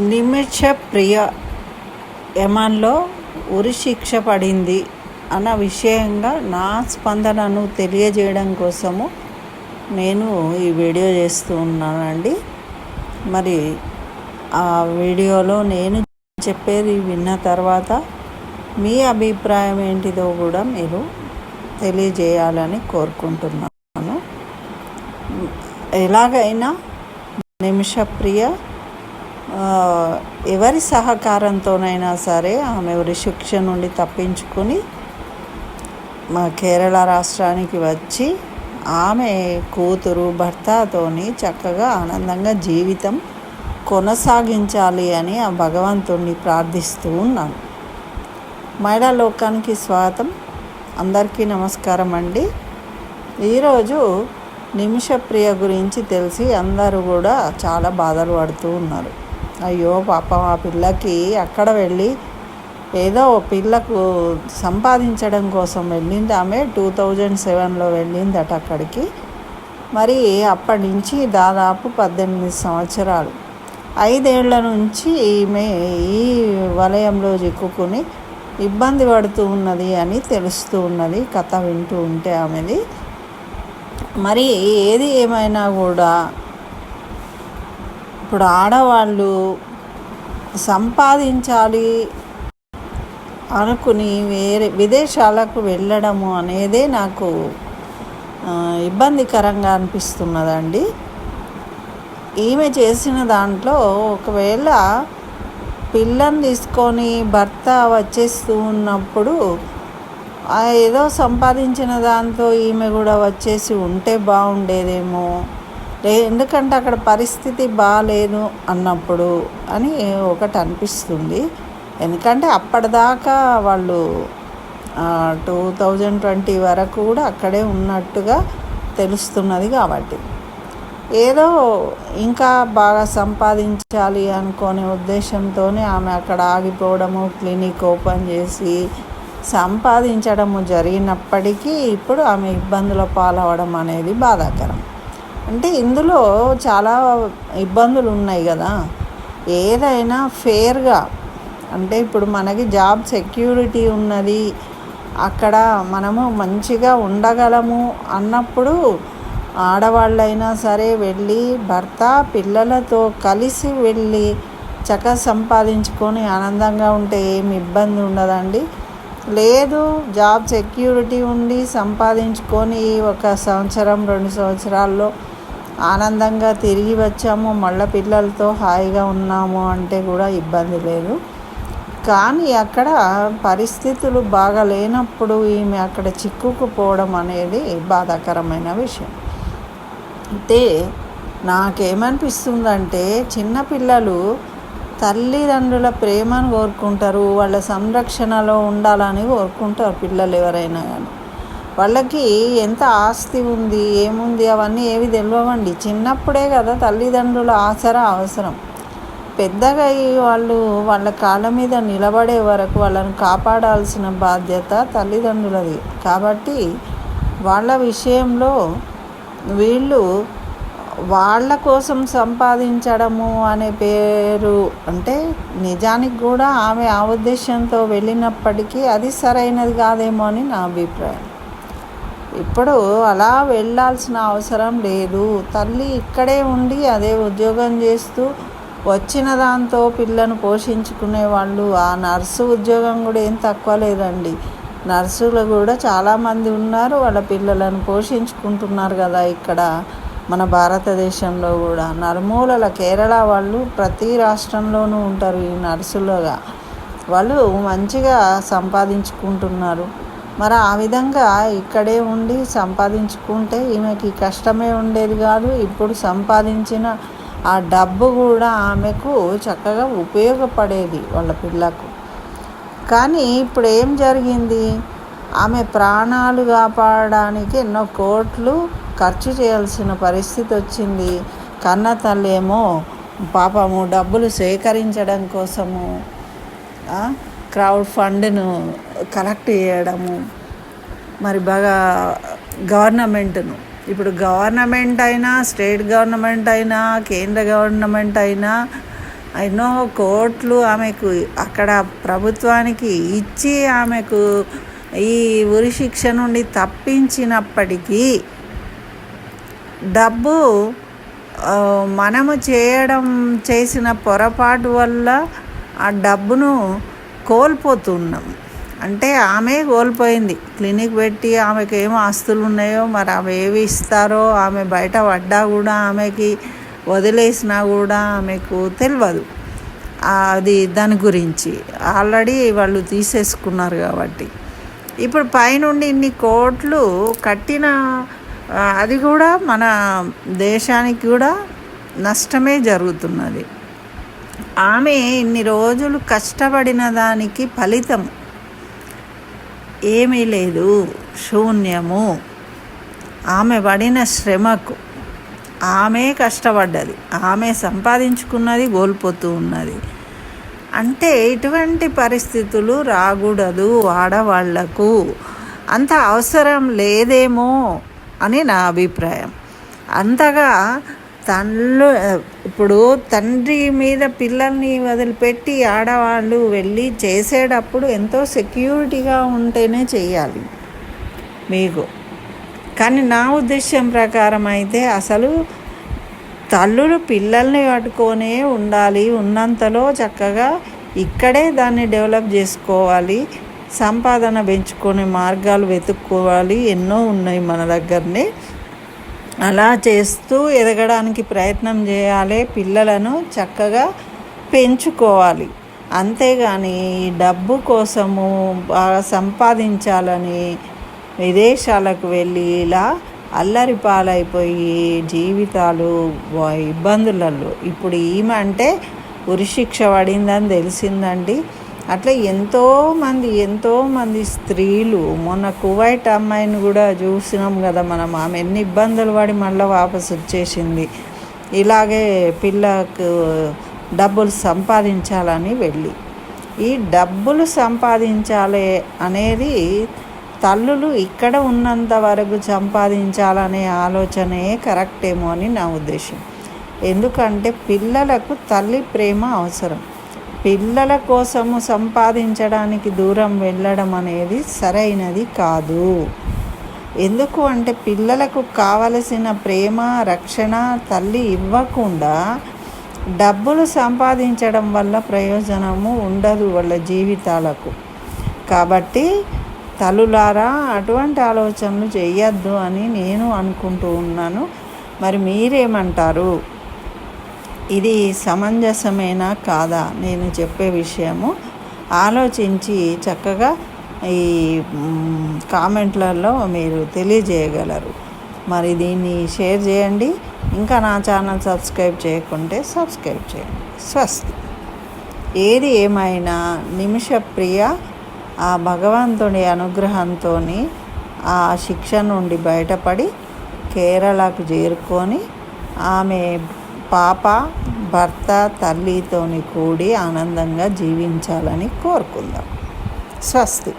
నిమిష ప్రియ యమన్లో ఉరిశిక్ష పడింది అన్న విషయంగా నా స్పందనను తెలియజేయడం కోసము నేను ఈ వీడియో చేస్తూ ఉన్నానండి. మరి ఆ వీడియోలో నేను చెప్పేది విన్న తర్వాత మీ అభిప్రాయం ఏంటిదో కూడా మీరు తెలియజేయాలని కోరుకుంటున్నాను. ఎలాగైనా నిమిషప్రియ ఎవరి సహకారంతోనైనా సరే ఆమె ఉరి శిక్ష నుండి తప్పించుకొని మా కేరళ రాష్ట్రానికి వచ్చి ఆమె కూతురు భర్తతోని చక్కగా ఆనందంగా జీవితం కొనసాగించాలి అని ఆ భగవంతుణ్ణి ప్రార్థిస్తూ ఉన్నాను. మహిళా లోకానికి స్వాగతం. అందరికీ నమస్కారం అండి. ఈరోజు నిమిషప్రియ గురించి తెలిసి అందరూ కూడా చాలా బాధలు పడుతూ ఉన్నారు. అయ్యో పాపం ఆ పిల్లకి అక్కడ వెళ్ళి ఏదో ఓ పిల్లకు సంపాదించడం కోసం వెళ్ళింది. ఆమె టూ థౌజండ్ సెవెన్లో వెళ్ళిందట అక్కడికి. మరి అప్పటి నుంచి దాదాపు పద్దెనిమిది సంవత్సరాలు. ఐదేళ్ళ నుంచి ఈమె ఈ వలయంలో చిక్కుకుని ఇబ్బంది పడుతూ ఉన్నది అని తెలుస్తూ ఉన్నది. కథ వింటూ ఉంటే ఆమెది. మరి ఏది ఏమైనా కూడా ఇప్పుడు ఆడవాళ్ళు సంపాదించాలి అనుకుని వేరే విదేశాలకు వెళ్ళడము అనేదే నాకు ఇబ్బందికరంగా అనిపిస్తున్నదండి. ఈమె చేసిన దాంట్లో ఒకవేళ పిల్లని తీసుకొని భర్త వచ్చేస్తూ ఉన్నప్పుడు ఏదో సంపాదించిన దాంతో ఈమె కూడా వచ్చేసి ఉంటే బాగుండేదేమో ఎందుకంటే అక్కడ పరిస్థితి బాగాలేను అన్నప్పుడు అని ఒకటి అనిపిస్తుంది. ఎందుకంటే అప్పటిదాకా వాళ్ళు టూ థౌజండ్ ట్వంటీ వరకు కూడా అక్కడే ఉన్నట్టుగా తెలుస్తున్నది కాబట్టి. ఏదో ఇంకా బాగా సంపాదించాలి అనుకునే ఉద్దేశంతోనే ఆమె అక్కడ ఆగిపోవడము క్లినిక్ ఓపెన్ చేసి సంపాదించడము జరిగినప్పటికీ ఇప్పుడు ఆమె ఇబ్బందుల పాలవడం అనేది బాధాకరం. అంటే ఇందులో చాలా ఇబ్బందులు ఉన్నాయి కదా. ఏదైనా ఫేర్గా అంటే ఇప్పుడు మనకి జాబ్ సెక్యూరిటీ ఉన్నది అక్కడ మనము మంచిగా ఉండగలము అన్నప్పుడు ఆడవాళ్ళైనా సరే వెళ్ళి భర్త పిల్లలతో కలిసి వెళ్ళి చక్క సంపాదించుకొని ఆనందంగా ఉంటే ఏమి ఇబ్బంది ఉండదండి. లేదు జాబ్ సెక్యూరిటీ ఉండి సంపాదించుకొని ఒక సంవత్సరం రెండు సంవత్సరాల్లో ఆనందంగా తిరిగి వచ్చాము. మళ్ళీ పిల్లలతో హాయిగా ఉన్నాము అంటే కూడా ఇబ్బంది లేదు. కానీ అక్కడ పరిస్థితులు బాగా లేనప్పుడు ఈమె అక్కడ చిక్కుకుపోవడం అనేది బాధాకరమైన విషయం. అయితే నాకేమనిపిస్తుందంటే చిన్నపిల్లలు తల్లిదండ్రుల ప్రేమను కోరుకుంటారు. వాళ్ళ సంరక్షణలో ఉండాలని కోరుకుంటారు పిల్లలు ఎవరైనా కానీ వాళ్ళకి ఎంత ఆస్తి ఉంది ఏముంది అవన్నీ ఏవి తెలియవండి చిన్నప్పుడే కదా తల్లిదండ్రుల ఆసరా అవసరం. పెద్దగా వాళ్ళు వాళ్ళ కాళ్ళ మీద నిలబడే వరకు వాళ్ళని కాపాడాల్సిన బాధ్యత తల్లిదండ్రులది. కాబట్టి వాళ్ళ విషయంలో వీళ్ళు వాళ్ళ కోసం సంపాదించడము అనే పేరు అంటే నిజానికి కూడా ఆమె ఆ ఉద్దేశంతో వెళ్ళినప్పటికీ అది సరైనది కాదేమో అని నా అభిప్రాయం. ఇప్పుడు అలా వెళ్ళాల్సిన అవసరం లేదు. తల్లి ఇక్కడే ఉండి అదే ఉద్యోగం చేస్తూ వచ్చిన దాంతో పిల్లను పోషించుకునే వాళ్ళు. ఆ నర్సు ఉద్యోగం కూడా ఏం తక్కువ లేదండి. నర్సులు కూడా చాలామంది ఉన్నారు. వాళ్ళ పిల్లలను పోషించుకుంటున్నారు కదా ఇక్కడ మన భారతదేశంలో కూడా. నలుమూలల కేరళ వాళ్ళు ప్రతి రాష్ట్రంలోనూ ఉంటారు ఈ నర్సులుగా. వాళ్ళు మంచిగా సంపాదించుకుంటున్నారు. మరి ఆ విధంగా ఇక్కడే ఉండి సంపాదించుకుంటే ఈమెకి కష్టమే ఉండేది కాదు. ఇప్పుడు సంపాదించిన ఆ డబ్బు కూడా ఆమెకు చక్కగా ఉపయోగపడేది వాళ్ళ పిల్లకు. కానీ ఇప్పుడు ఏం జరిగింది? ఆమె ప్రాణాలు కాపాడడానికి ఎన్నో కోట్లు ఖర్చు చేయాల్సిన పరిస్థితి వచ్చింది. కన్న తల్లేమో పాపము డబ్బులు సేకరించడం కోసము క్రౌడ్ ఫండ్ను కలెక్ట్ చేయడము. మరి బాగా గవర్నమెంట్ను. ఇప్పుడు గవర్నమెంట్ అయినా స్టేట్ గవర్నమెంట్ అయినా కేంద్ర గవర్నమెంట్ అయినా ఎన్నో కోట్లు ఆమెకు అక్కడ ప్రభుత్వానికి ఇచ్చి ఆమెకు ఈ ఉరి శిక్ష నుండి తప్పించినప్పటికీ డబ్బు మనము చేయడం చేసిన పొరపాటు వల్ల ఆ డబ్బును కోల్పోతున్నాం. అంటే ఆమె కోల్పోయింది. క్లినిక్ పెట్టి ఆమెకు ఏం ఆస్తులు ఉన్నాయో మరి ఆమె ఏవి ఇస్తారో ఆమె బయట పడ్డా కూడా ఆమెకి వదిలేసినా కూడా ఆమెకు తెలియదు అది దాని గురించి. ఆల్రెడీ వాళ్ళు తీసేసుకున్నారు కాబట్టి. ఇప్పుడు పైనుండి ఇన్ని కోట్లు కట్టిన అది కూడా మన దేశానికి కూడా నష్టమే జరుగుతున్నది. ఆమె ఇన్ని రోజులు కష్టపడిన దానికి ఫలితం ఏమీ లేదు. శూన్యము. ఆమె పడిన శ్రమకు ఆమె కష్టపడ్డది. ఆమె సంపాదించుకున్నది కోల్పోతూ ఉన్నది. అంటే ఇటువంటి పరిస్థితులు రాకూడదు ఆడవాళ్ళకు. అంత అవసరం లేదేమో అని నా అభిప్రాయం. అంతగా తల్లు ఇప్పుడు తండ్రి మీద పిల్లల్ని వదిలిపెట్టి ఆడవాళ్ళు వెళ్ళి చేసేటప్పుడు ఎంతో సెక్యూరిటీగా ఉంటేనే చేయాలి మీకు. కానీ నా ఉద్దేశం ప్రకారం అయితే అసలు తల్లులు పిల్లల్ని పట్టుకొనే ఉండాలి ఉన్నంతలో చక్కగా ఇక్కడే దాన్ని డెవలప్ చేసుకోవాలి సంపాదన పెంచుకునే మార్గాలు వెతుక్కోవాలి ఎన్నో ఉన్నాయి మన దగ్గరనే. అలా చేస్తూ ఎదగడానికి ప్రయత్నం చేయాలి పిల్లలను చక్కగా పెంచుకోవాలి. అంతేగాని డబ్బు కోసము బాగా సంపాదించాలని విదేశాలకు వెళ్ళి ఇలా అల్లరి పాలైపోయి జీవితాలు ఇబ్బందులలో ఇప్పుడు ఈమె అంటే ఉరిశిక్ష పడిందని తెలిసిందండి. అట్లా ఎంతోమంది ఎంతోమంది స్త్రీలు మొన్న కువైట్ అమ్మాయిని కూడా చూసినాం కదా మనం ఆమె ఎన్ని ఇబ్బందులు పడి మళ్ళీ వాపసు వచ్చేసింది. ఇలాగే పిల్లకు డబ్బులు సంపాదించాలని వెళ్ళి. ఈ డబ్బులు సంపాదించాలి అనేది తల్లులు ఇక్కడ ఉన్నంత వరకు సంపాదించాలనే ఆలోచనే కరెక్ట్ ఏమో అని నా ఉద్దేశం. ఎందుకంటే పిల్లలకు తల్లి ప్రేమ అవసరం. పిల్లల కోసము సంపాదించడానికి దూరం వెళ్ళడం అనేది సరైనది కాదు. ఎందుకు అంటే పిల్లలకు కావలసిన ప్రేమ రక్షణ తల్లి ఇవ్వకుండా డబ్బులు సంపాదించడం వల్ల ప్రయోజనము ఉండదు వాళ్ళ జీవితాలకు. కాబట్టి తలులారా అటువంటి ఆలోచనలు చేయొద్దు అని నేను అనుకుంటూ ఉన్నాను. మరి మీరేమంటారు? ఇది సమంజసమేనా కాదా నేను చెప్పే విషయము? ఆలోచించి చక్కగా ఈ కామెంట్లలో మీరు తెలియజేయగలరు. మరి దీన్ని షేర్ చేయండి. ఇంకా నా ఛానల్ సబ్స్క్రైబ్ చేయకుంటే సబ్స్క్రైబ్ చేయండి. స్వస్తి. ఏది ఏమైనా నిమిషప్రియ ఆ భగవంతుడి అనుగ్రహంతో ఆ శిక్ష నుండి బయటపడి కేరళకు చేరుకొని ఆమె పాప భర్త తల్లితోని కూడి ఆనందంగా జీవించాలని కోరుకుందాం. స్వస్తి.